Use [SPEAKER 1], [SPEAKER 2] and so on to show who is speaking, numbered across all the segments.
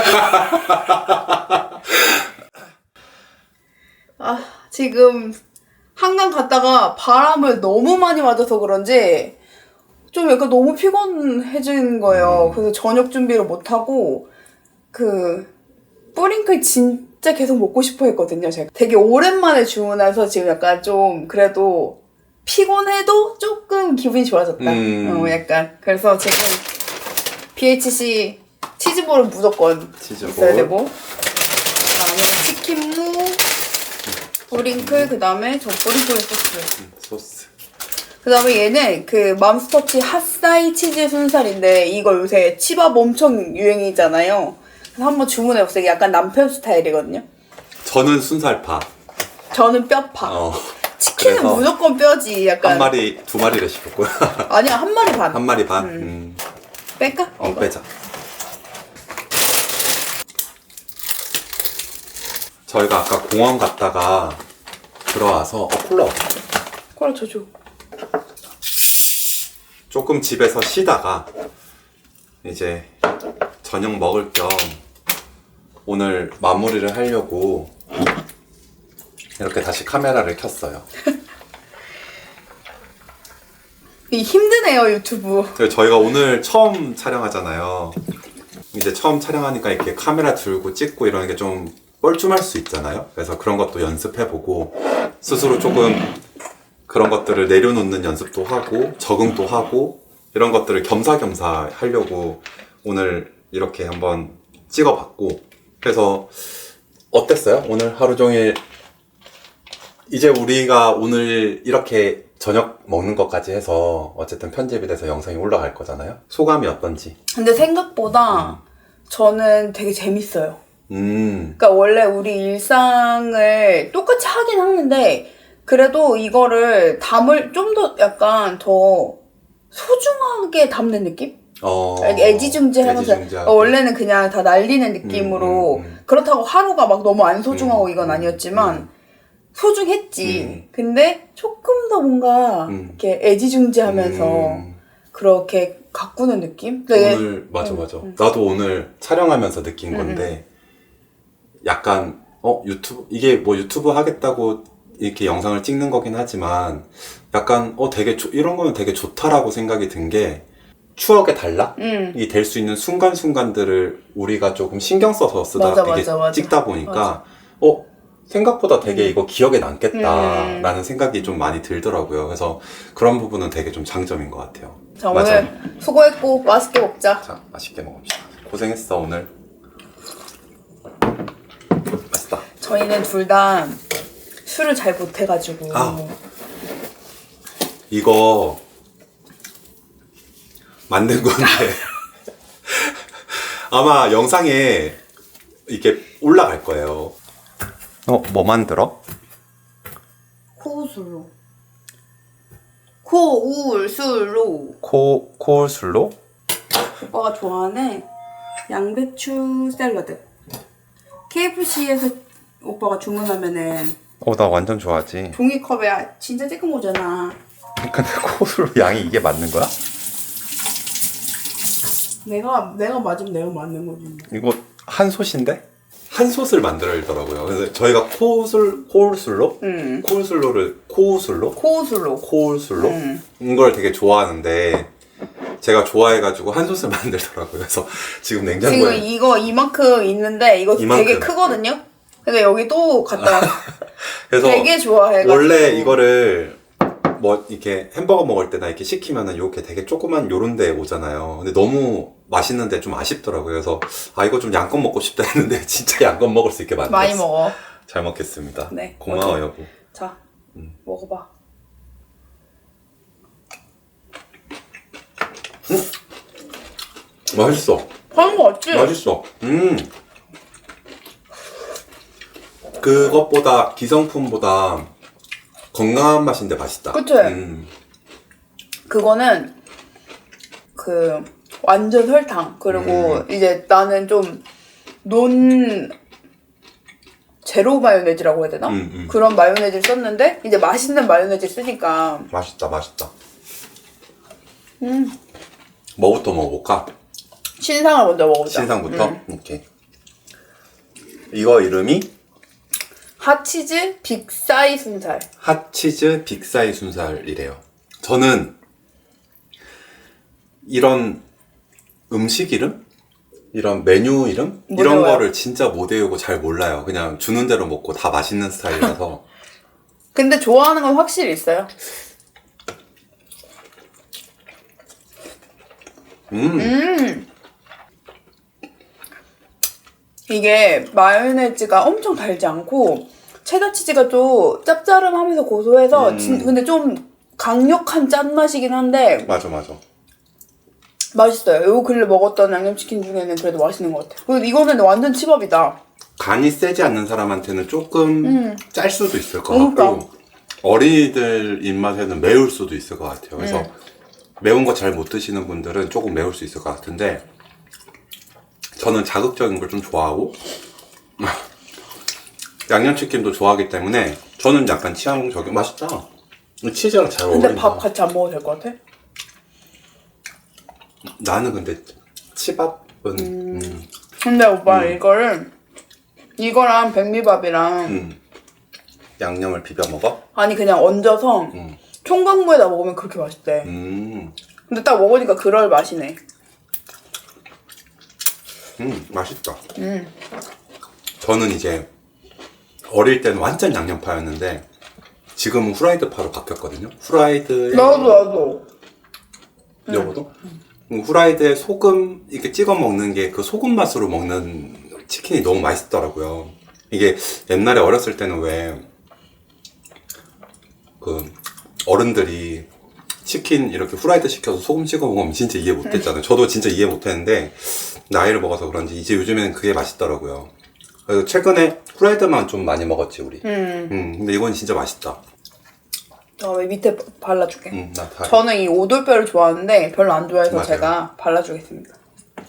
[SPEAKER 1] 아, 지금 한강 갔다가 바람을 너무 많이 맞아서 그런지 좀 약간 너무 피곤해진 거예요. 그래서 저녁 준비를 못하고 그 뿌링클 진짜 계속 먹고 싶어 했거든요. 제가 되게 오랜만에 주문해서 지금 약간 좀 그래도 피곤해도 조금 기분이 좋아졌다.
[SPEAKER 2] 음.
[SPEAKER 1] 어, 약간 그래서 지금 BHC 치즈볼은 무조건
[SPEAKER 2] 치즈볼.
[SPEAKER 1] 있어야 되고 그다음에 치킨무 뿌링클 그다음에 저 뿌링클 소스
[SPEAKER 2] 소스.
[SPEAKER 1] 그다음에 얘는 그 맘스터치 핫사이 치즈 순살인데 이거 요새 치밥 엄청 유행이잖아요 그래서 한번 주문해봤어요 약간 남편 스타일이거든요
[SPEAKER 2] 저는 순살파.
[SPEAKER 1] 저는 뼈파
[SPEAKER 2] 어.
[SPEAKER 1] 치킨은
[SPEAKER 2] 그래서
[SPEAKER 1] 무조건 뼈지 약간
[SPEAKER 2] 한 마리, 두 마리를 시켰고요.
[SPEAKER 1] 아니야 한 마리 반
[SPEAKER 2] 한 마리 반. 음.
[SPEAKER 1] 뺄까?
[SPEAKER 2] 어,
[SPEAKER 1] 이거?
[SPEAKER 2] 빼자. 저희가 아까 공원 갔다가 들어와서 어, 콜라.
[SPEAKER 1] 콜라 저줘
[SPEAKER 2] 조금 집에서 쉬다가 이제 저녁 먹을 겸 오늘 마무리를 하려고 이렇게 다시 카메라를 켰어요.
[SPEAKER 1] 이 힘드네요 유튜브
[SPEAKER 2] 그리고 저희가 오늘 처음 촬영하잖아요. 이제 처음 촬영하니까 이렇게 카메라 들고 찍고 이러는 게 좀 뻘쭘할 수 있잖아요. 그래서 그런 것도 연습해보고 스스로 조금 그런 것들을 내려놓는 연습도 하고 적응도 하고 이런 것들을 겸사겸사 하려고 오늘 이렇게 한번 찍어봤고 그래서 어땠어요? 오늘 하루 종일 이제 우리가 오늘 이렇게 저녁 먹는 것까지 해서 어쨌든 편집이 돼서 영상이 올라갈 거잖아요. 소감이 어떤지.
[SPEAKER 1] 근데 생각보다 저는 되게 재밌어요
[SPEAKER 2] 음,
[SPEAKER 1] 그러니까 원래 우리 일상을 똑같이 하긴 하는데 그래도 이거를 담을 좀 더 약간 더 소중하게 담는 느낌?
[SPEAKER 2] 어.
[SPEAKER 1] 애지중지하면서
[SPEAKER 2] 애지중지하게.
[SPEAKER 1] 어, 원래는 그냥 다 날리는 느낌으로
[SPEAKER 2] 음, 음, 음.
[SPEAKER 1] 그렇다고 하루가 막 너무 안 소중하고
[SPEAKER 2] 음,
[SPEAKER 1] 이건
[SPEAKER 2] 음,
[SPEAKER 1] 아니었지만
[SPEAKER 2] 음.
[SPEAKER 1] 소중했지.
[SPEAKER 2] 음.
[SPEAKER 1] 근데 조금 더 뭔가
[SPEAKER 2] 음.
[SPEAKER 1] 이렇게 애지중지하면서
[SPEAKER 2] 음,
[SPEAKER 1] 그렇게 가꾸는 느낌? 그러니까 얘-
[SPEAKER 2] 오늘 맞아
[SPEAKER 1] 음,
[SPEAKER 2] 맞아.
[SPEAKER 1] 음.
[SPEAKER 2] 나도 오늘 촬영하면서 느낀
[SPEAKER 1] 음,
[SPEAKER 2] 건데 약간 어 유튜브 이게 뭐 유튜브 하겠다고 이렇게 영상을 찍는 거긴 하지만 약간 어 되게 좋- 이런 거는 되게 좋다라고 생각이 든 게 추억의 단락이
[SPEAKER 1] 음.
[SPEAKER 2] 될수 있는 순간 순간들을 우리가 조금 신경 써서 쓰다
[SPEAKER 1] 맞아,
[SPEAKER 2] 이게
[SPEAKER 1] 맞아, 맞아.
[SPEAKER 2] 찍다 보니까
[SPEAKER 1] 맞아.
[SPEAKER 2] 어 생각보다 되게
[SPEAKER 1] 음.
[SPEAKER 2] 이거 기억에 남겠다라는
[SPEAKER 1] 음.
[SPEAKER 2] 생각이 좀 많이 들더라고요. 그래서 그런 부분은 되게 좀 장점인 것 같아요.
[SPEAKER 1] 자
[SPEAKER 2] 맞아.
[SPEAKER 1] 오늘 수고했고 맛있게 먹자.
[SPEAKER 2] 자, 맛있게 먹읍시다. 고생했어, 오늘. 맛있다.
[SPEAKER 1] 저희는 둘 다 술을 잘 못해가지고
[SPEAKER 2] 아. 이거 만든 건데 아마 영상에 이렇게 올라갈 거예요. 어, 뭐 만들어?
[SPEAKER 1] 코술로 코울술로
[SPEAKER 2] 코, 코술로?
[SPEAKER 1] 오빠가 좋아하는 양배추 샐러드 KFC에서 오빠가 주문하면은
[SPEAKER 2] 어, 나 완전 좋아하지.
[SPEAKER 1] 종이컵에 진짜 쬐끔 오잖아
[SPEAKER 2] 근데 코술로 양이 이게 맞는 거야?
[SPEAKER 1] 내가 내가 맞으면 내가 맞는 거지
[SPEAKER 2] 이거 한 솥인데? 한 솥을 만들더라고요. 그래서 저희가 코술, 코울술로?
[SPEAKER 1] 응
[SPEAKER 2] 코울술로를, 코울술로?
[SPEAKER 1] 코술로
[SPEAKER 2] 코울술로?
[SPEAKER 1] 응.
[SPEAKER 2] 이걸 되게 좋아하는데 제가 좋아해가지고 한 솥을 만들더라고요. 그래서 지금
[SPEAKER 1] 지금
[SPEAKER 2] 냉장고에
[SPEAKER 1] 이거 이만큼 있는데 이거
[SPEAKER 2] 이만큼.
[SPEAKER 1] 되게 크거든요 근데 여기 또 놨어
[SPEAKER 2] 그래서
[SPEAKER 1] 되게 좋아해가지고
[SPEAKER 2] 원래 이거를 뭐 이렇게 햄버거 먹을 때나 이렇게 시키면은 이렇게 되게 조그만 요런 데 오잖아요. 근데 너무 맛있는데 좀 아쉽더라고요. 그래서 아 이거 좀 양껏 먹고 싶다 했는데 진짜 양껏 먹을 수 있게 만들었어.
[SPEAKER 1] 많이 먹어
[SPEAKER 2] 잘 먹겠습니다.
[SPEAKER 1] 네.
[SPEAKER 2] 고마워
[SPEAKER 1] 어디?
[SPEAKER 2] 여보.
[SPEAKER 1] 자
[SPEAKER 2] 음.
[SPEAKER 1] 먹어봐
[SPEAKER 2] 맛있어.
[SPEAKER 1] 하는 거 같지?
[SPEAKER 2] 맛있어. 음. 그것보다 기성품보다 건강한 맛인데 맛있다.
[SPEAKER 1] 그치?
[SPEAKER 2] 음.
[SPEAKER 1] 그거는 그 완전 설탕 그리고
[SPEAKER 2] 음.
[SPEAKER 1] 이제 나는 좀 논 제로 마요네즈라고 해야 되나?
[SPEAKER 2] 음, 음.
[SPEAKER 1] 그런 마요네즈를 썼는데 이제 맛있는 마요네즈 쓰니까
[SPEAKER 2] 맛있다, 맛있다.
[SPEAKER 1] 음
[SPEAKER 2] 뭐부터 먹어볼까?
[SPEAKER 1] 신상을 먼저 먹어보자
[SPEAKER 2] 신상부터?
[SPEAKER 1] 음.
[SPEAKER 2] 오케이. 이거 이름이
[SPEAKER 1] 핫치즈 빅사이 순살.
[SPEAKER 2] 핫치즈 빅사이 순살이래요. 저는 이런 음식 이름? 이런 메뉴 이름?
[SPEAKER 1] 못
[SPEAKER 2] 이런
[SPEAKER 1] 외워요?
[SPEAKER 2] 거를 진짜 못 외우고 잘 몰라요. 그냥 주는 대로 먹고 다 맛있는 스타일이라서.
[SPEAKER 1] 근데 좋아하는 건 확실히 있어요.
[SPEAKER 2] 음,
[SPEAKER 1] 이게 마요네즈가 엄청 달지 않고 체다 치즈가 좀 짭짤하면서 고소해서
[SPEAKER 2] 음.
[SPEAKER 1] 진- 근데 좀 강력한 짠맛이긴 한데
[SPEAKER 2] 맞아, 맞아.
[SPEAKER 1] 맛있어요. 요 근래 먹었던 양념치킨 중에는 그래도 맛있는 것 같아요. 그리고 이거는 완전 치밥이다.
[SPEAKER 2] 간이 세지 않는 사람한테는 조금 짤 수도 있을 것
[SPEAKER 1] 음. 그러니까.
[SPEAKER 2] 같고 어린이들 입맛에는 매울 수도 있을 것 같아요. 그래서
[SPEAKER 1] 음.
[SPEAKER 2] 매운 거 잘 못 드시는 분들은 조금 매울 수 있을 것 같은데 저는 자극적인 걸 좀 좋아하고 양념치킨도 좋아하기 때문에 저는 약간 취향 저기 맛있다. 치즈랑 잘
[SPEAKER 1] 근데
[SPEAKER 2] 어울린다.
[SPEAKER 1] 밥 같이 안 먹어도 될 것 같아?
[SPEAKER 2] 나는 근데 치밥은 음,
[SPEAKER 1] 근데 오빠 이거를 이거랑 백미밥이랑
[SPEAKER 2] 음, 양념을 비벼 먹어.
[SPEAKER 1] 아니 그냥 얹어서
[SPEAKER 2] 음.
[SPEAKER 1] 총각무에다 먹으면 그렇게 맛있대.
[SPEAKER 2] 음,
[SPEAKER 1] 근데 딱 먹으니까 그럴 맛이네.
[SPEAKER 2] 음 맛있다.
[SPEAKER 1] 음.
[SPEAKER 2] 저는 이제 어릴 때는 완전 양념파였는데 지금은 후라이드파로 바뀌었거든요. 후라이드에
[SPEAKER 1] 나도 나도.
[SPEAKER 2] 여보도 음, 후라이드에 소금 이렇게 찍어 먹는 게 그 소금 맛으로 먹는 치킨이 너무 맛있더라고요. 이게 옛날에 어렸을 때는 왜 그 어른들이 치킨 이렇게 후라이드 시켜서 소금 찍어 먹으면 진짜 이해 못 했잖아요. 저도 진짜 이해 못 했는데 나이를 먹어서 그런지 이제 요즘에는 그게 맛있더라고요. 그래서 최근에 후라이드만 좀 많이 먹었지 우리.
[SPEAKER 1] 음.
[SPEAKER 2] 음, 근데 이건 진짜 맛있다.
[SPEAKER 1] 다음에 밑에 바- 발라줄게.
[SPEAKER 2] 음, 나 다.
[SPEAKER 1] 저는 이 오돌뼈를 좋아하는데 별로 안 좋아해서
[SPEAKER 2] 맞아요.
[SPEAKER 1] 제가 발라주겠습니다.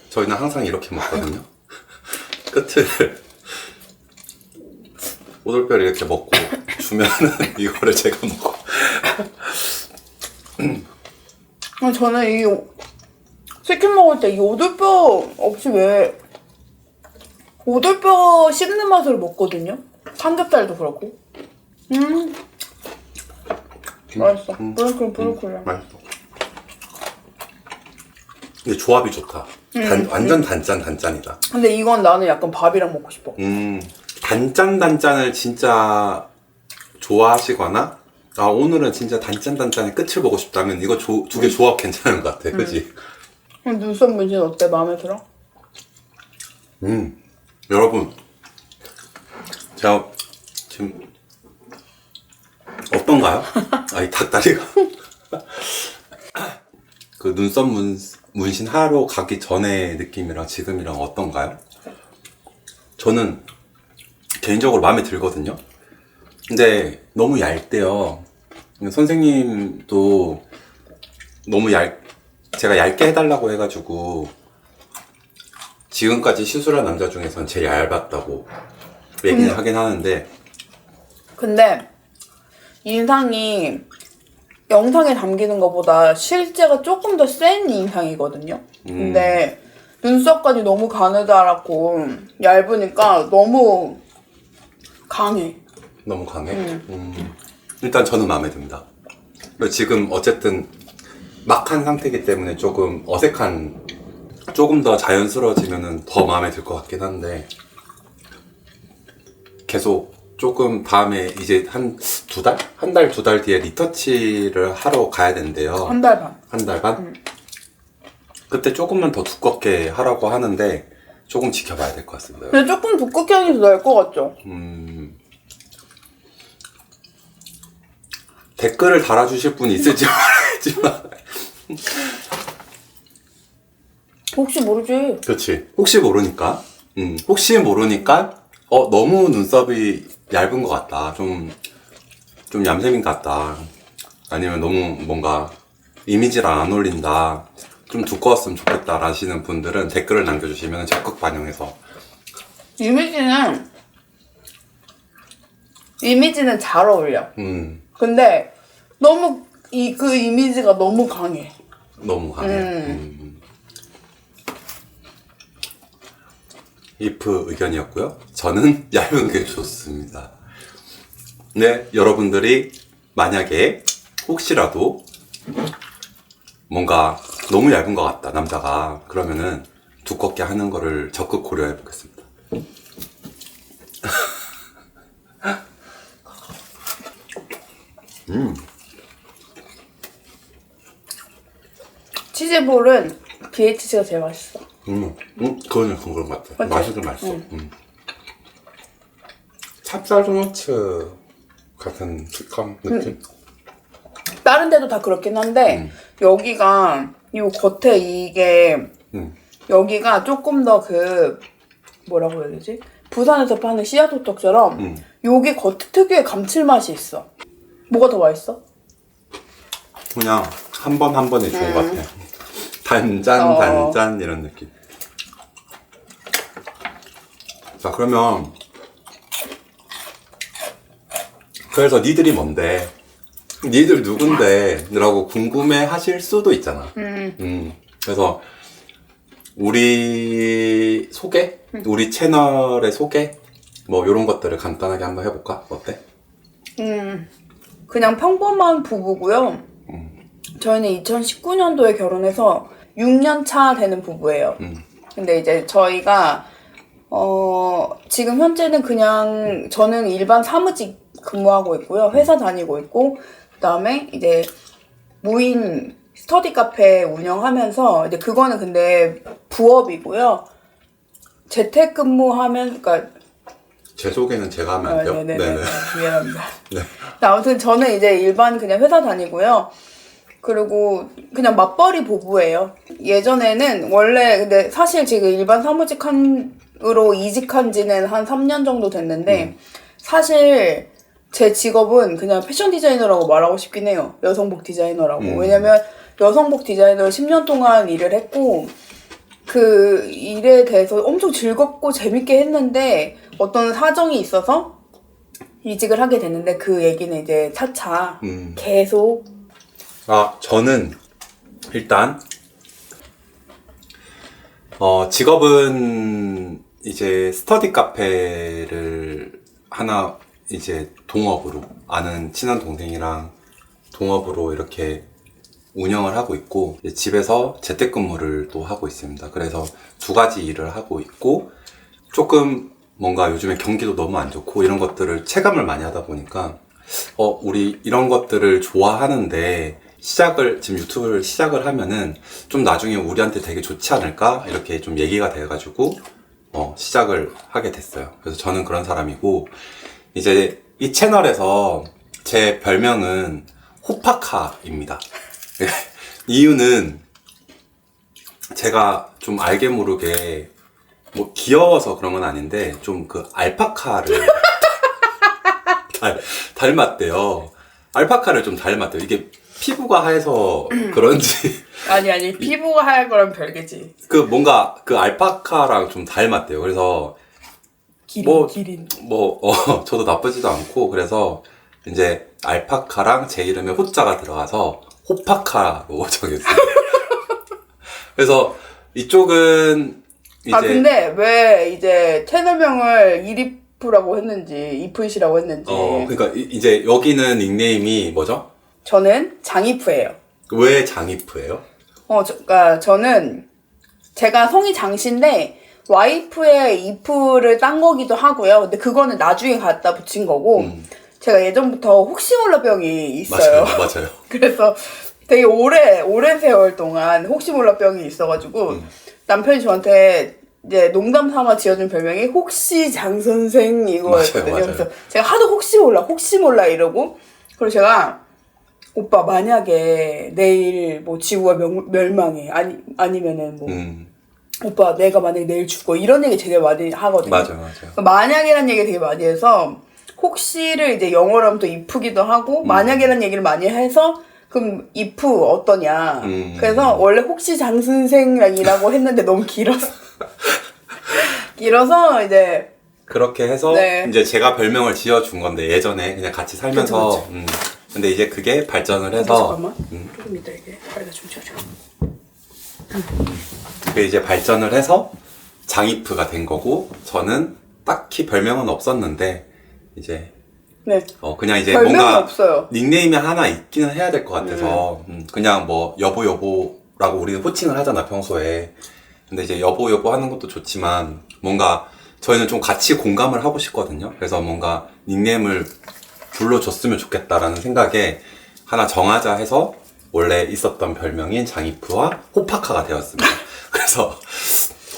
[SPEAKER 2] 저희는 항상 이렇게 먹거든요. 끝을 오돌뼈를 이렇게 먹고 주면은 이거를 제가 먹고
[SPEAKER 1] 아, 저는 이 오- 치킨 먹을 때 이 오돌뼈 없이 왜 오돌뼈 씹는 맛으로 먹거든요. 삼겹살도 그렇고. 음. 맛있어.
[SPEAKER 2] 음.
[SPEAKER 1] 브로콜리 브로콜리.
[SPEAKER 2] 맛있어. 근데 조합이 좋다. 단- 완전 단짠 단짠이다.
[SPEAKER 1] 근데 이건 나는 약간 밥이랑 먹고 싶어.
[SPEAKER 2] 음, 단짠 단짠을 진짜 좋아하시거나 아 오늘은 진짜 단짠 단짠의 끝을 보고 싶다면 이거 두 개 조합 괜찮은 것 같아. 그지?
[SPEAKER 1] 그럼 눈썹 문신 어때? 마음에 들어?
[SPEAKER 2] 음, 여러분, 제가 지금 어떤가요? 아, 이 닭다리가. 그 눈썹 문, 문신 하러 가기 전의 느낌이랑 지금이랑 어떤가요? 저는 개인적으로 마음에 들거든요. 근데 너무 얇대요. 선생님도 너무 얇, 제가 얇게 해달라고 해가지고 지금까지 시술한 남자 중에선 제일 얇았다고 얘기는
[SPEAKER 1] 음.
[SPEAKER 2] 하긴 하는데
[SPEAKER 1] 근데 인상이 영상에 담기는 것보다 실제가 조금 더 센 인상이거든요. 근데 눈썹까지 너무 가느다랗고 얇으니까 너무 강해.
[SPEAKER 2] 너무 강해. 음. 일단 저는 마음에 듭니다. 그리고 지금 어쨌든 막한 상태이기 때문에 조금 어색한 조금 더 자연스러워지면은 더 마음에 들 것 같긴 한데 계속 조금 다음에 이제 한 두 달? 한 달, 두 달 뒤에 리터치를 하러 가야 된대요.
[SPEAKER 1] 한 달 반.
[SPEAKER 2] 한 달 반? 그때 조금만 더 두껍게 하라고 하는데 조금 지켜봐야 될 것 같습니다.
[SPEAKER 1] 근데 조금 두껍게 하는 게더 나을 것 같죠?
[SPEAKER 2] 음... 댓글을 달아주실 분이 있을지 모르겠지만.
[SPEAKER 1] 혹시 모르지.
[SPEAKER 2] 그렇지. 혹시 모르니까. 음, 혹시 모르니까 어 너무 눈썹이 얇은 것 같다. 좀 좀 얌생인 것 같다. 아니면 너무 뭔가 이미지랑 안 어울린다. 좀 두꺼웠으면 좋겠다. 라시는 분들은 댓글을 남겨주시면 적극 반영해서.
[SPEAKER 1] 이미지는 이미지는 잘 어울려.
[SPEAKER 2] 음
[SPEAKER 1] 근데 너무 이 그 이미지가 너무 강해.
[SPEAKER 2] 너무 강해
[SPEAKER 1] 음.
[SPEAKER 2] 음. 이프 의견이었고요. 저는 얇은 게 좋습니다. 네, 여러분들이 만약에 혹시라도 뭔가 너무 얇은 것 같다, 남자가. 그러면은 두껍게 하는 거를 적극 고려해 보겠습니다.
[SPEAKER 1] 치즈볼은 BHC가 제일 맛있어.
[SPEAKER 2] 음, 음, 그거는 그런 것 같아.
[SPEAKER 1] 맞지?
[SPEAKER 2] 맛있긴 맛있어. 음. 찹쌀 도너츠 같은 식감 느낌?
[SPEAKER 1] 다른 데도 다 그렇긴 한데 여기가 이 겉에 이게
[SPEAKER 2] 음.
[SPEAKER 1] 여기가 조금 더 그 뭐라고 해야 되지? 부산에서 파는 씨앗 호떡처럼
[SPEAKER 2] 음.
[SPEAKER 1] 여기 겉 특유의 감칠맛이 있어. 뭐가 더 맛있어?
[SPEAKER 2] 그냥 한 번 한 번이 좋은 것 같아. 단짠,
[SPEAKER 1] 어.
[SPEAKER 2] 단짠, 이런 느낌. 자, 그러면. 그래서 니들이 뭔데? 니들 누군데? 라고 궁금해 하실 수도 있잖아. 음. 그래서, 우리 소개? 우리 채널의 소개? 뭐, 요런 것들을 간단하게 한번 해볼까? 어때?
[SPEAKER 1] 음, 그냥 평범한 부부고요. 저희는 2019년도에 결혼해서 6년 차 되는 부부예요.
[SPEAKER 2] 음.
[SPEAKER 1] 근데 이제 저희가 어, 지금 현재는 그냥 저는 일반 사무직 근무하고 있고요. 회사 다니고 있고 그다음에 이제 무인 스터디 카페 운영하면서 이제 그거는 근데 부업이고요. 재택근무하면 그러니까
[SPEAKER 2] 제 소개는 제가 하면 안
[SPEAKER 1] 아,
[SPEAKER 2] 돼요?
[SPEAKER 1] 네네네. 미안합니다.
[SPEAKER 2] 네.
[SPEAKER 1] 근데 아무튼 저는 이제 일반 그냥 회사 다니고요. 그리고 그냥 맞벌이 부부예요. 예전에는 원래 근데 사실 지금 일반 사무직으로 이직한 지는 한 3년 정도 됐는데 사실 제 직업은 그냥 패션 디자이너라고 말하고 싶긴 해요. 여성복 디자이너라고.
[SPEAKER 2] 음.
[SPEAKER 1] 왜냐면 여성복 디자이너를 10년 동안 일을 했고 그 일에 대해서 엄청 즐겁고 재밌게 했는데 어떤 사정이 있어서 이직을 하게 됐는데 그 얘기는 이제 차차
[SPEAKER 2] 음.
[SPEAKER 1] 계속
[SPEAKER 2] 아, 저는 일단 어, 직업은 이제 스터디 카페를 하나 이제 동업으로 아는 친한 동생이랑 동업으로 이렇게 운영을 하고 있고 집에서 재택근무를 또 하고 있습니다. 그래서 두 가지 일을 하고 있고 조금 뭔가 요즘에 경기도 너무 안 좋고 이런 것들을 체감을 많이 하다 보니까 어, 우리 이런 것들을 좋아하는데 시작을, 지금 유튜브를 시작을 하면은 좀 나중에 우리한테 되게 좋지 않을까? 이렇게 좀 얘기가 돼가지고, 어, 시작을 하게 됐어요. 그래서 저는 그런 사람이고, 이제 이 채널에서 제 별명은 호파카입니다. 이유는 제가 좀 알게 모르게 뭐 귀여워서 그런 건 아닌데 좀 그 알파카를 닮, 닮았대요. 알파카를 좀 닮았대요. 이게 피부가 하얘서 그런지
[SPEAKER 1] 아니 아니 피부가 하얀 거랑 별개지
[SPEAKER 2] 그 뭔가 그 알파카랑 좀 닮았대요. 그래서
[SPEAKER 1] 기린
[SPEAKER 2] 뭐-
[SPEAKER 1] 기린
[SPEAKER 2] 뭐 어, 저도 나쁘지도 않고 그래서 이제 알파카랑 제 이름에 호자가 들어가서 호파카로 정했어요. 그래서 이쪽은 이제
[SPEAKER 1] 아 근데 왜 이제 채널명을 이리프라고 했는지 이프이시라고 했는지
[SPEAKER 2] 어 그러니까 이- 이제 여기는 닉네임이 뭐죠?
[SPEAKER 1] 저는 장이프예요
[SPEAKER 2] 왜 장이프예요?
[SPEAKER 1] 어 저, 그러니까 저는 제가 성이 장씨인데 와이프의 이프를 딴 거기도 하고요 근데 그거는 나중에 갖다 붙인 거고
[SPEAKER 2] 음.
[SPEAKER 1] 제가 예전부터 혹시 몰라 병이 있어요
[SPEAKER 2] 맞아요, 맞아요.
[SPEAKER 1] 그래서 되게 오래 오랜 세월 동안 혹시 몰라 병이 있어가지고
[SPEAKER 2] 음.
[SPEAKER 1] 남편이 저한테 이제 농담 삼아 지어준 별명이 혹시 장 선생 이거였거든요.
[SPEAKER 2] 맞아요, 맞아요.
[SPEAKER 1] 그래서 제가 하도 혹시 몰라 혹시 몰라 이러고 그리고 제가 오빠 만약에 내일 뭐 지구가 명- 멸망해 아니 아니면은 뭐
[SPEAKER 2] 음,
[SPEAKER 1] 오빠 내가 만약에 내일 죽어 이런 얘기 되게 많이 하거든요.
[SPEAKER 2] 맞아요, 맞아요.
[SPEAKER 1] 그러니까 만약이라는 얘기 되게 많이 해서 혹시를 이제 영어로 하면 또
[SPEAKER 2] 음.
[SPEAKER 1] 하고 만약이라는 얘기를 많이 해서 그럼 if 어떠냐.
[SPEAKER 2] 음.
[SPEAKER 1] 그래서 원래 혹시 장선생이라고 했는데 너무 길어서. 길어서 이제
[SPEAKER 2] 그렇게 해서
[SPEAKER 1] 네.
[SPEAKER 2] 이제 제가 별명을 지어준 건데 예전에 그냥 같이 살면서.
[SPEAKER 1] 그쵸,
[SPEAKER 2] 음, 근데 이제 그게 발전을 해서.
[SPEAKER 1] 잠깐만.
[SPEAKER 2] 음,
[SPEAKER 1] 조금 이따 이게 발가 좀
[SPEAKER 2] 그게 이제 발전을 해서 장이프가 된 거고 저는 딱히 별명은 없었는데 이제
[SPEAKER 1] 네.
[SPEAKER 2] 어 그냥 이제
[SPEAKER 1] 별명은
[SPEAKER 2] 뭔가
[SPEAKER 1] 없어요.
[SPEAKER 2] 닉네임이 하나 있기는 해야 될 것 같아서. 음, 그냥 뭐 여보 여보라고 우리는 호칭을 하잖아 평소에. 근데 이제 여보 여보 하는 것도 좋지만 뭔가 저희는 좀 같이 공감을 하고 싶거든요. 그래서 뭔가 닉네임을 불러줬으면 좋겠다라는 생각에 하나 정하자 해서 원래 있었던 별명인 장이프와 호파카가 되었습니다. 그래서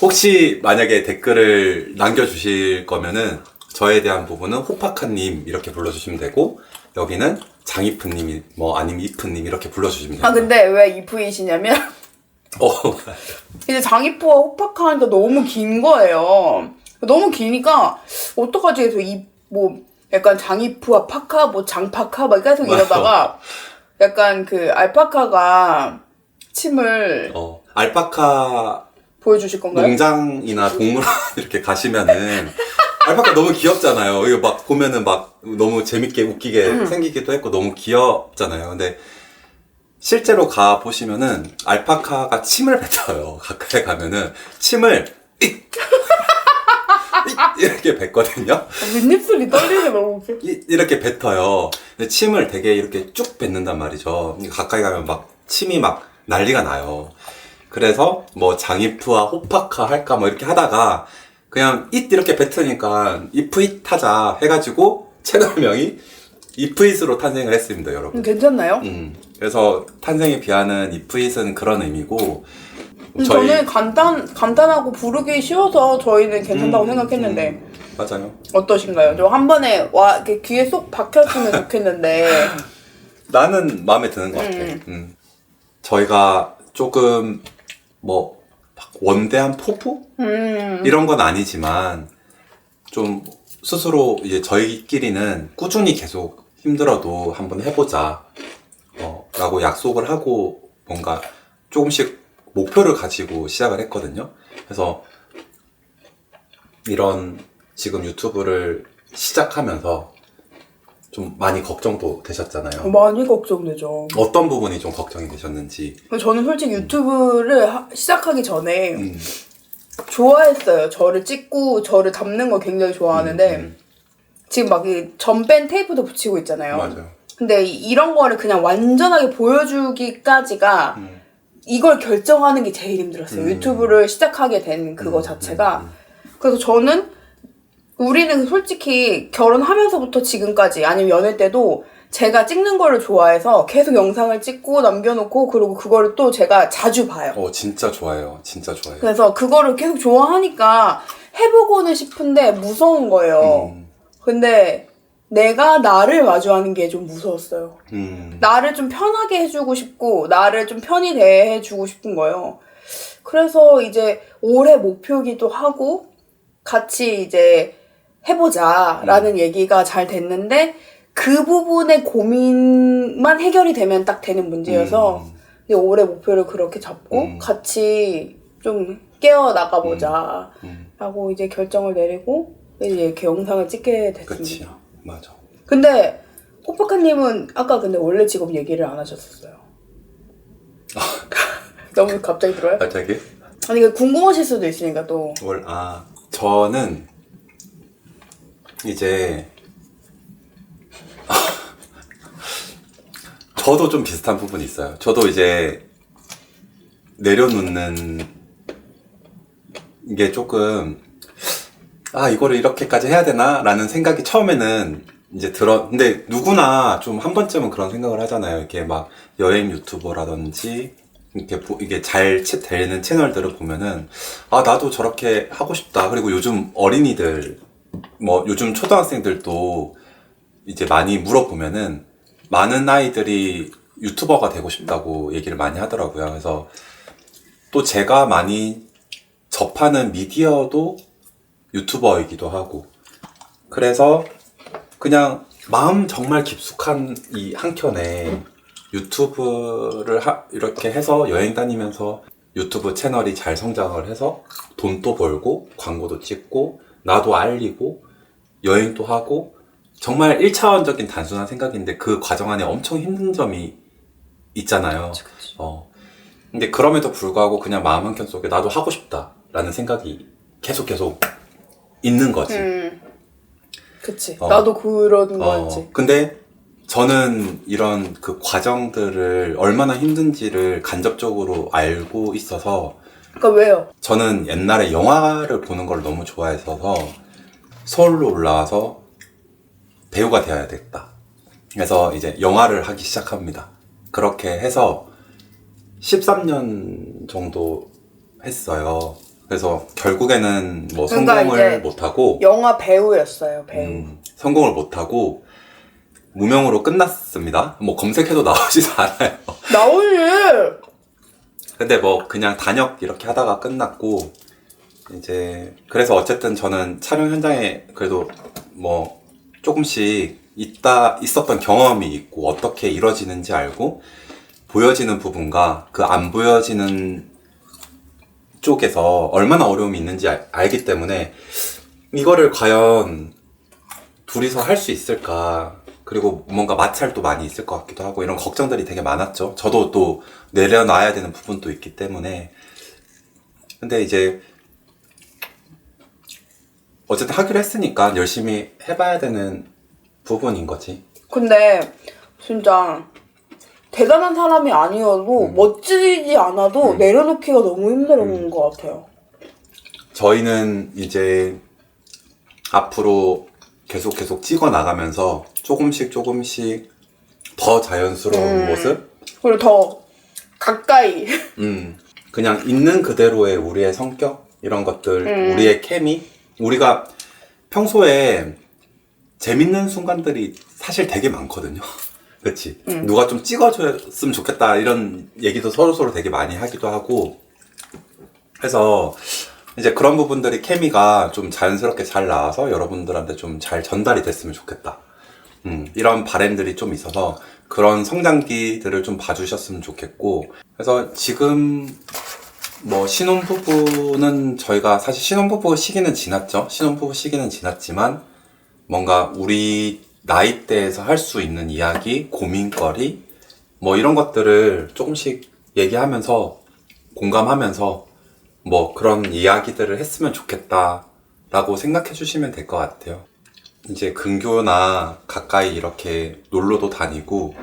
[SPEAKER 2] 혹시 만약에 댓글을 남겨주실 거면은 저에 대한 부분은 호파카님 이렇게 불러주시면 되고 여기는 장이프님이 뭐 아니면 이프님 이렇게 불러주시면 됩니다.
[SPEAKER 1] 아 근데 왜 이프이시냐면
[SPEAKER 2] 어,
[SPEAKER 1] 이제 장이프와 호파카 하니까 너무 긴 거예요. 너무 기니까 어떡하지 해서 이 뭐 약간 장이프와 파카 뭐 장파카 막 계속 이러다가 약간 그 알파카가 침을
[SPEAKER 2] 어, 알파카
[SPEAKER 1] 보여주실 건가요?
[SPEAKER 2] 농장이나 동물원 이렇게 가시면은 알파카 너무 귀엽잖아요. 이거 막 보면은 막 너무 재밌게 웃기게
[SPEAKER 1] 음.
[SPEAKER 2] 생기기도 했고 너무 귀엽잖아요. 근데 실제로 가 보시면은 알파카가 침을 뱉어요. 가까이 가면은 침을 익! 익! 이렇게 뱉거든요.
[SPEAKER 1] 아, 윗입술이 떨리네 너무 웃겨.
[SPEAKER 2] 이- 이렇게 뱉어요. 근데 침을 되게 이렇게 쭉 뱉는단 말이죠. 가까이 가면 막 침이 막 난리가 나요. 그래서 뭐 장이프와 호파카 할까 뭐 이렇게 하다가 그냥 잇 이렇게 뱉으니까 이프잇 하자 해가지고 채널명이 이프잇으로 탄생을 했습니다,
[SPEAKER 1] 음,
[SPEAKER 2] 여러분.
[SPEAKER 1] 괜찮나요?
[SPEAKER 2] 음, 그래서 탄생에 비하는 이프잇은 그런 의미고
[SPEAKER 1] 음, 저는 간단 간단하고 부르기 쉬워서 저희는 괜찮다고
[SPEAKER 2] 음,
[SPEAKER 1] 생각했는데
[SPEAKER 2] 맞아요.
[SPEAKER 1] 어떠신가요? 저한 번에 와 이렇게 귀에 쏙 박혔으면 좋겠는데
[SPEAKER 2] 나는 마음에 드는 것 같아.
[SPEAKER 1] 음.
[SPEAKER 2] 음. 저희가 조금 뭐 원대한 포부
[SPEAKER 1] 음,
[SPEAKER 2] 이런 건 아니지만 좀 스스로 이제 저희끼리는 꾸준히 계속 힘들어도 한번 해보자 어, 라고 약속을 하고 뭔가 조금씩 목표를 가지고 시작을 했거든요. 그래서 이런 지금 유튜브를 시작하면서 좀 많이 걱정도 되셨잖아요.
[SPEAKER 1] 많이 걱정되죠.
[SPEAKER 2] 어떤 부분이 좀 걱정이 되셨는지.
[SPEAKER 1] 저는 솔직히 유튜브를 하- 시작하기 전에
[SPEAKER 2] 음,
[SPEAKER 1] 좋아했어요. 저를 찍고 저를 담는 거 굉장히 좋아하는데
[SPEAKER 2] 음,
[SPEAKER 1] 지금 막 이 전뺀 테이프도 붙이고 있잖아요.
[SPEAKER 2] 맞아요.
[SPEAKER 1] 근데 이- 이런 거를 그냥 완전하게 보여주기까지가
[SPEAKER 2] 음.
[SPEAKER 1] 이걸 결정하는 게 제일 힘들었어요.
[SPEAKER 2] 음.
[SPEAKER 1] 유튜브를 시작하게 된 그거
[SPEAKER 2] 음,
[SPEAKER 1] 자체가.
[SPEAKER 2] 음, 음.
[SPEAKER 1] 그래서 저는 우리는 솔직히 결혼하면서부터 지금까지 아니면 연애 때도 제가 찍는 거를 좋아해서 계속 영상을 찍고 남겨놓고 그리고 그거를 또 제가 자주 봐요.
[SPEAKER 2] 어, 진짜 좋아요. 진짜 좋아요.
[SPEAKER 1] 그래서 그거를 계속 좋아하니까 해보고는 싶은데 무서운 거예요.
[SPEAKER 2] 음,
[SPEAKER 1] 근데 내가 나를 마주하는 게 좀 무서웠어요.
[SPEAKER 2] 음,
[SPEAKER 1] 나를 좀 편하게 해주고 싶고, 나를 좀 편히 대해주고 싶은 거예요. 그래서 이제 올해 목표기도 하고, 같이 이제 해보자라는 얘기가 잘 됐는데, 그 부분의 고민만 해결이 되면 딱 되는 문제여서,
[SPEAKER 2] 음,
[SPEAKER 1] 이제 올해 목표를 그렇게 잡고,
[SPEAKER 2] 음.
[SPEAKER 1] 같이 좀 깨어 나가보자.
[SPEAKER 2] 음,
[SPEAKER 1] 라고 이제 결정을 내리고, 이제 이렇게 영상을 찍게 됐습니다.
[SPEAKER 2] 그치. 맞아.
[SPEAKER 1] 근데 호파카님은 아까 근데 원래 직업 얘기를 안 하셨었어요. 너무 갑자기 들어요?
[SPEAKER 2] 갑자기?
[SPEAKER 1] 아니 그 궁금하실 수도 있으니까 또
[SPEAKER 2] 월, 아, 저는 이제 저도 좀 비슷한 부분이 있어요. 저도 이제 내려놓는 게 조금 아 이거를 이렇게까지 해야 되나? 라는 생각이 처음에는 이제 들어 근데 누구나 좀 한 번쯤은 그런 생각을 하잖아요. 이렇게 막 여행 유튜버라든지 이렇게 보- 이게 잘 채- 되는 채널들을 보면은 아 나도 저렇게 하고 싶다. 그리고 요즘 어린이들 뭐 요즘 초등학생들도 이제 많이 물어보면은 많은 아이들이 유튜버가 되고 싶다고 얘기를 많이 하더라고요. 그래서 또 제가 많이 접하는 미디어도 유튜버이기도 하고 그래서 그냥 마음 정말 깊숙한 이 한켠에 유튜브를 하- 이렇게 해서 여행 다니면서 유튜브 채널이 잘 성장을 해서 돈도 벌고 광고도 찍고 나도 알리고 여행도 하고 정말 1차원적인 단순한 생각인데 그 과정 안에 엄청 힘든 점이 있잖아요. 어. 근데 그럼에도 불구하고 그냥 마음 한켠 속에 나도 하고 싶다라는 생각이 계속 계속 있는 거지.
[SPEAKER 1] 음. 그치.
[SPEAKER 2] 어.
[SPEAKER 1] 나도 그런
[SPEAKER 2] 어,
[SPEAKER 1] 거였지.
[SPEAKER 2] 근데 저는 이런 그 과정들을 얼마나 힘든지를 간접적으로 알고 있어서
[SPEAKER 1] 그러니까 왜요?
[SPEAKER 2] 저는 옛날에 영화를 보는 걸 너무 좋아했어서 서울로 올라와서 배우가 되어야 됐다. 그래서 이제 영화를 하기 시작합니다. 그렇게 해서 13년 정도 했어요. 그래서 결국에는 뭐
[SPEAKER 1] 그러니까
[SPEAKER 2] 성공을 못하고
[SPEAKER 1] 영화 배우였어요, 배우.
[SPEAKER 2] 음, 성공을 못하고 무명으로 끝났습니다. 뭐 검색해도 나오지도 않아요.
[SPEAKER 1] 나오지!
[SPEAKER 2] 근데 뭐 그냥 단역 이렇게 하다가 끝났고 이제 그래서 어쨌든 저는 촬영 현장에 그래도 뭐 조금씩 있다 있었던 경험이 있고 어떻게 이루어지는지 알고 보여지는 부분과 그 안 보여지는 쪽에서 얼마나 어려움이 있는지 알, 알기 때문에 이거를 과연 둘이서 할 수 있을까 그리고 뭔가 마찰도 많이 있을 것 같기도 하고 이런 걱정들이 되게 많았죠. 저도 또 내려놔야 되는 부분도 있기 때문에 근데 이제 어쨌든 하기로 했으니까 열심히 해봐야 되는 부분인 거지.
[SPEAKER 1] 근데 진짜 대단한 사람이 아니어도
[SPEAKER 2] 음.
[SPEAKER 1] 멋지지 않아도 내려놓기가 너무 힘든 것 같아요.
[SPEAKER 2] 저희는 이제 앞으로 계속 계속 찍어 나가면서 조금씩 조금씩 더 자연스러운
[SPEAKER 1] 음.
[SPEAKER 2] 모습,
[SPEAKER 1] 그리고 더 가까이.
[SPEAKER 2] 음, 그냥 있는 그대로의 우리의 성격 이런 것들,
[SPEAKER 1] 음.
[SPEAKER 2] 우리의 케미, 우리가 평소에 재밌는 순간들이 사실 되게 많거든요. 그렇지.
[SPEAKER 1] 음.
[SPEAKER 2] 누가 좀 찍어줬으면 좋겠다 이런 얘기도 서로 서로 되게 많이 하기도 하고 해서 이제 그런 부분들이 케미가 좀 자연스럽게 잘 나와서 여러분들한테 좀 잘 전달이 됐으면 좋겠다. 음, 이런 바램들이 좀 있어서 그런 성장기들을 좀 봐주셨으면 좋겠고 그래서 지금 뭐 신혼부부는 저희가 사실 신혼부부 시기는 지났죠. 신혼부부 시기는 지났지만 뭔가 우리 나이대에서 할 수 있는 이야기, 고민거리 뭐 이런 것들을 조금씩 얘기하면서 공감하면서 뭐 그런 이야기들을 했으면 좋겠다라고 생각해 주시면 될 것 같아요. 이제 근교나 가까이 이렇게 놀러도 다니고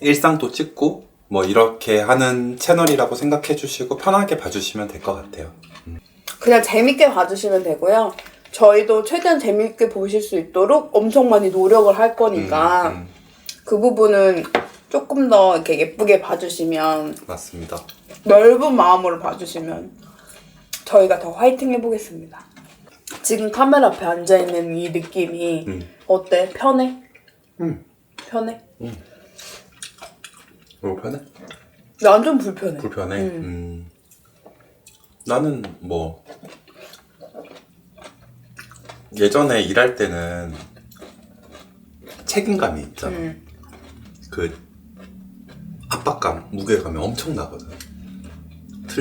[SPEAKER 2] 일상도 찍고 뭐 이렇게 하는 채널이라고 생각해 주시고 편하게 봐주시면 될 것 같아요.
[SPEAKER 1] 그냥 재밌게 봐주시면 되고요. 저희도 최대한 재밌게 보실 수 있도록 엄청 많이 노력을 할 거니까
[SPEAKER 2] 음, 음,
[SPEAKER 1] 그 부분은 조금 더 이렇게 예쁘게 봐주시면
[SPEAKER 2] 맞습니다.
[SPEAKER 1] 넓은 마음으로 봐주시면 저희가 더 화이팅 해보겠습니다. 지금 카메라 앞에 앉아있는 이 느낌이
[SPEAKER 2] 음.
[SPEAKER 1] 어때? 편해?
[SPEAKER 2] 음.
[SPEAKER 1] 편해?
[SPEAKER 2] 불편해?
[SPEAKER 1] 난 좀 불편해.
[SPEAKER 2] 불편해.
[SPEAKER 1] 음.
[SPEAKER 2] 음. 나는 뭐 예전에 일할 때는 책임감이 있잖아.
[SPEAKER 1] 음.
[SPEAKER 2] 그 압박감, 무게감이 엄청 나거든.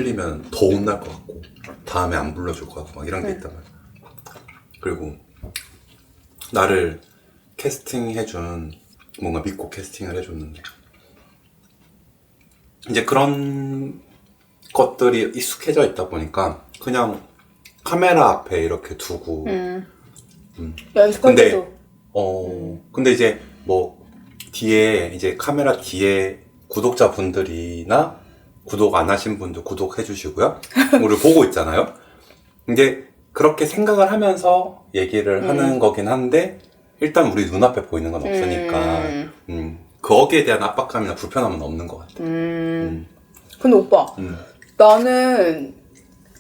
[SPEAKER 2] 틀리면 더 혼날 것 같고 다음에 안 불러줄 것 같고 막 이런 게
[SPEAKER 1] 음.
[SPEAKER 2] 있단 말이야. 그리고 나를 캐스팅해준 뭔가 믿고 캐스팅을 해줬는데 이제 그런 것들이 익숙해져 있다 보니까 그냥 카메라 앞에 이렇게 두고
[SPEAKER 1] 음.
[SPEAKER 2] 음. 근데- 어, 근데 이제 뭐 뒤에 이제 카메라 뒤에 구독자분들이나 구독 안 하신 분들 구독해 주시고요. 우리 보고 있잖아요. 근데 그렇게 생각을 하면서 얘기를
[SPEAKER 1] 음.
[SPEAKER 2] 하는 거긴 한데 일단 우리 눈앞에 보이는 건 없으니까
[SPEAKER 1] 음.
[SPEAKER 2] 음, 거기에 대한 압박감이나 불편함은 없는 것 같아.
[SPEAKER 1] 음. 근데 오빠
[SPEAKER 2] 음.
[SPEAKER 1] 나는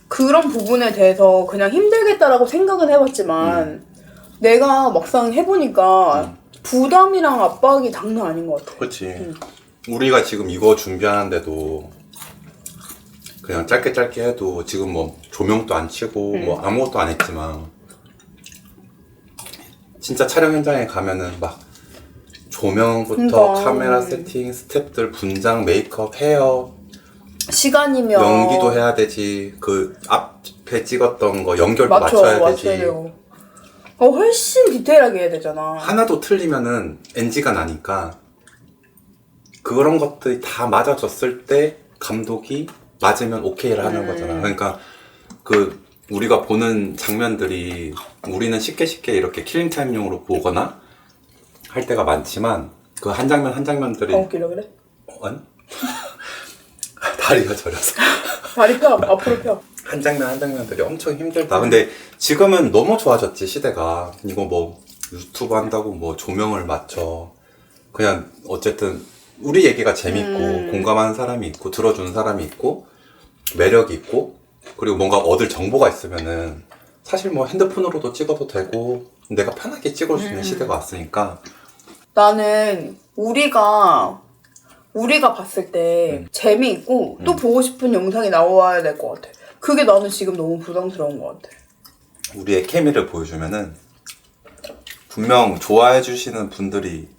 [SPEAKER 1] 그런 부분에 대해서 그냥 힘들겠다라고 생각은 해봤지만 내가 막상 해보니까
[SPEAKER 2] 음.
[SPEAKER 1] 부담이랑 압박이 장난 아닌 것 같아.
[SPEAKER 2] 그렇지.
[SPEAKER 1] 음.
[SPEAKER 2] 우리가 지금 이거 준비하는데도 그냥 짧게 짧게 해도 지금 뭐 조명도 안 치고
[SPEAKER 1] 음.
[SPEAKER 2] 뭐 아무것도 안 했지만 진짜 촬영 현장에 가면은 막 조명부터
[SPEAKER 1] 그러니까.
[SPEAKER 2] 카메라 세팅, 스탭들 분장, 메이크업, 헤어,
[SPEAKER 1] 시간이면
[SPEAKER 2] 연기도 해야 되지. 그 앞에 찍었던 거 연결도
[SPEAKER 1] 맞춰
[SPEAKER 2] 맞춰야 되지.
[SPEAKER 1] 되고. 어, 훨씬 디테일하게 해야 되잖아.
[SPEAKER 2] 하나도 틀리면은 NG가 나니까 그런 것들이 다 맞아졌을 때 감독이 맞으면 오케이를 하는
[SPEAKER 1] 음.
[SPEAKER 2] 거잖아. 그러니까 그 우리가 보는 장면들이 우리는 쉽게 쉽게 이렇게 킬링 타임용으로 보거나 할 때가 많지만 그 한 장면 한 장면들이
[SPEAKER 1] 어, 웃기려 그래?
[SPEAKER 2] 어, 아니? 다리가 저려서
[SPEAKER 1] 다리 펴, 앞으로 펴.
[SPEAKER 2] 한 장면 한 장면들이 엄청 힘들다. 근데 지금은 너무 좋아졌지 시대가. 이거 뭐 유튜브 한다고 뭐 조명을 맞춰. 그냥 어쨌든 우리 얘기가 재밌고
[SPEAKER 1] 음.
[SPEAKER 2] 공감하는 사람이 있고 들어주는 사람이 있고 매력이 있고 그리고 뭔가 얻을 정보가 있으면은 사실 뭐 핸드폰으로도 찍어도 되고 내가 편하게 찍을 수 있는
[SPEAKER 1] 음.
[SPEAKER 2] 시대가 왔으니까
[SPEAKER 1] 나는 우리가 우리가 봤을 때
[SPEAKER 2] 음.
[SPEAKER 1] 재미있고 또
[SPEAKER 2] 음.
[SPEAKER 1] 보고 싶은 영상이 나와야 될 것 같아. 그게 나는 지금 너무 부담스러운 것 같아.
[SPEAKER 2] 우리의 케미를 보여주면은 분명 좋아해 주시는 분들이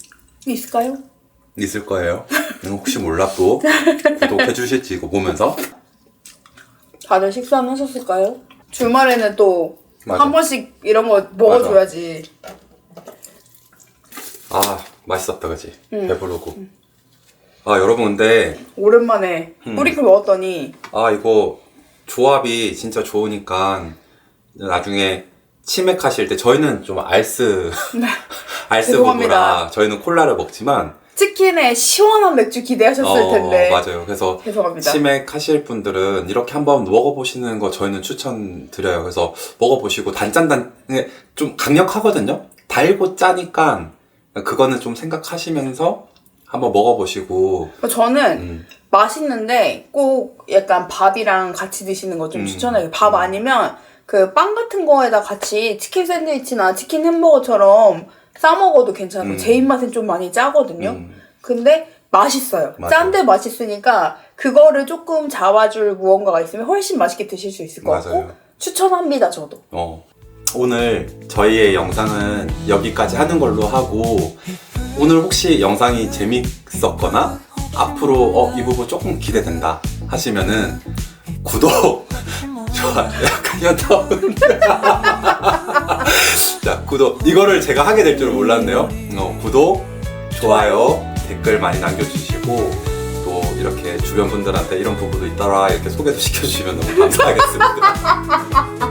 [SPEAKER 1] 있을까요?
[SPEAKER 2] 있을 거예요. 혹시 몰라 또 구독해 주실지 이거 보면서
[SPEAKER 1] 다들 식사는 하셨을까요? 주말에는 또한
[SPEAKER 2] 맞아.
[SPEAKER 1] 번씩 이런 거 먹어줘야지.
[SPEAKER 2] 아 맛있었다 그지
[SPEAKER 1] 응.
[SPEAKER 2] 배부르고 아 여러분 근데
[SPEAKER 1] 오랜만에
[SPEAKER 2] 음.
[SPEAKER 1] 뿌리클 먹었더니
[SPEAKER 2] 아 이거 조합이 진짜 좋으니까 나중에 치맥 하실 때 저희는 좀 알스 알스
[SPEAKER 1] 네. 죄송합니다.
[SPEAKER 2] 부부라 저희는 콜라를 먹지만
[SPEAKER 1] 치킨에 시원한 맥주 기대하셨을
[SPEAKER 2] 어,
[SPEAKER 1] 텐데
[SPEAKER 2] 맞아요 그래서
[SPEAKER 1] 죄송합니다.
[SPEAKER 2] 치맥 하실 분들은 이렇게 한번 먹어보시는 거 저희는 추천드려요. 그래서 먹어보시고 단짠단 좀 강력하거든요. 달고 짜니까 그거는 좀 생각하시면서 한번 먹어보시고
[SPEAKER 1] 저는
[SPEAKER 2] 음,
[SPEAKER 1] 맛있는데 꼭 약간 밥이랑 같이 드시는 거좀
[SPEAKER 2] 음.
[SPEAKER 1] 추천해요. 밥
[SPEAKER 2] 음.
[SPEAKER 1] 아니면 그 빵 같은 거에다 같이 치킨 샌드위치나 치킨 햄버거처럼 싸 먹어도 괜찮고
[SPEAKER 2] 음.
[SPEAKER 1] 제 입맛엔 좀 많이 짜거든요.
[SPEAKER 2] 음,
[SPEAKER 1] 근데 맛있어요.
[SPEAKER 2] 맞아.
[SPEAKER 1] 짠데 맛있으니까 그거를 조금 잡아줄 무언가가 있으면 훨씬 맛있게 드실 수 있을 것 같고
[SPEAKER 2] 맞아요.
[SPEAKER 1] 추천합니다 저도.
[SPEAKER 2] 어. 오늘 저희의 영상은 여기까지 하는 걸로 하고 오늘 혹시 영상이 재밌었거나 앞으로 어, 이 부분 조금 기대된다 하시면은 구독 좋아. 약간 현타온 자 구독. 이거를 제가 하게 될 줄은 몰랐네요. 어, 구독 좋아요 댓글 많이 남겨주시고 또 이렇게 주변 분들한테 이런 부부도 있더라 이렇게 소개도 시켜주시면 너무 감사하겠습니다.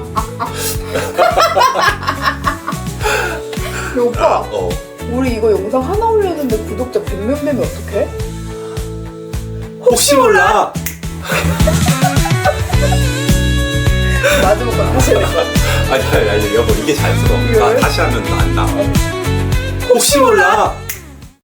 [SPEAKER 1] 근데 오빠.
[SPEAKER 2] 어.
[SPEAKER 1] 우리 이거 영상 하나 올렸는데 구독자 100명 되면 어떡해?
[SPEAKER 2] 혹시 몰라
[SPEAKER 1] 마지막 거 될것 같아.
[SPEAKER 2] 아니 아니 아니 여보 이게 자연스러워 나
[SPEAKER 1] 왜?
[SPEAKER 2] 다시 하면 안 나와 혹시 몰라